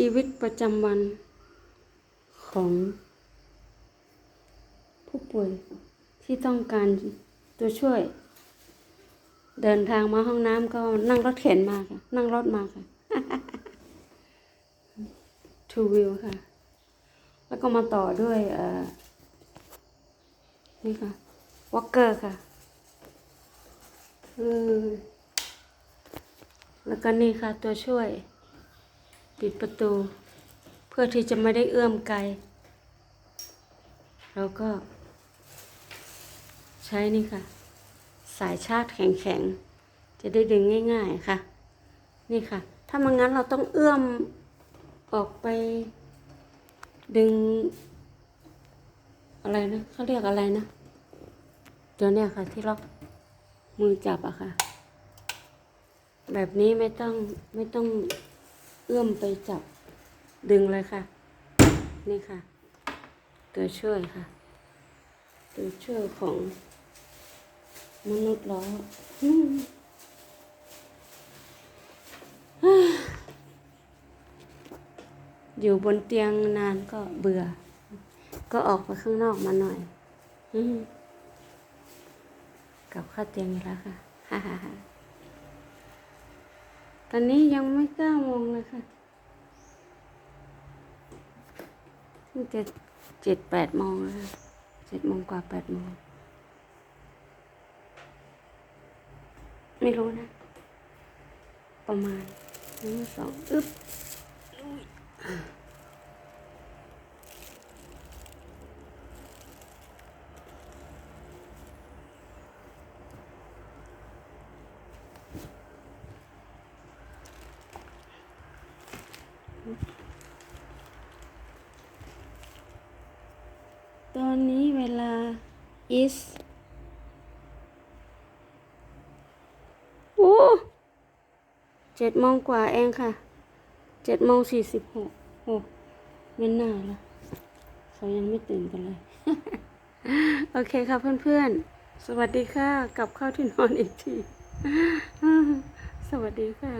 ชีวิตประจำวันของผู้ป่วยที่ต้องการตัวช่วย เดินทางมาห้องน้ำก็นั่งรถเข็นมาค่ะ นั่งรถมาค่ะทูวิวค่ะ แล้วก็มาต่อด้วยนี่ค่ะวอลเกอร์ค่ะแล้วก็นี่ค่ะตัวช่วย ปิดประตู เพื่อที่จะไม่ได้เอื้อมไกล เราก็ ใช้นี่ค่ะ สายชาร์จแข็งๆ จะได้ดึงง่ายๆค่ะ นี่ค่ะ ถ้ามันงั้นเราต้องเอื้อมออกไปดึง อะไรนะเขาเรียกอะไรนะตัวเนี้ยค่ะ ที่ล็อกมือจับอะค่ะ แบบนี้ไม่ต้องไม่ต้อง เอื้อมไปจับดึงเลยค่ะ นี่ค่ะ ตัวช่วยค่ะ ตัวช่วยของมนุษย์ล้อออยู่บนเตียงนานก็เบื่อ ก็ออกไปข้างนอกมาหน่อยกลับเข้าเตียงอีกแล้วค่ะ ฮ่าฮ่าฮ่า ตอนนี้ยังไม่เก้าโมงเลยค่ะเพิ่งจะเจ็ดแปดโมงแล้วค่ะเจ็ดโมงกว่าแปดโมง ไม่รู้นะ ประมาณหนึ่งสองอึ๊บอุ้ย ตอนนี้เวลา is โอ้เจ็ดโมงกว่าเองค่ะ เจ็ดโมงสี่สิบหกโอ้ไม่น่าละเขายังไม่ตื่นกันเลย โอเคค่ะเพื่อนๆ สวัสดีค่ะ กลับเข้าที่นอนอีกที สวัสดีค่ะ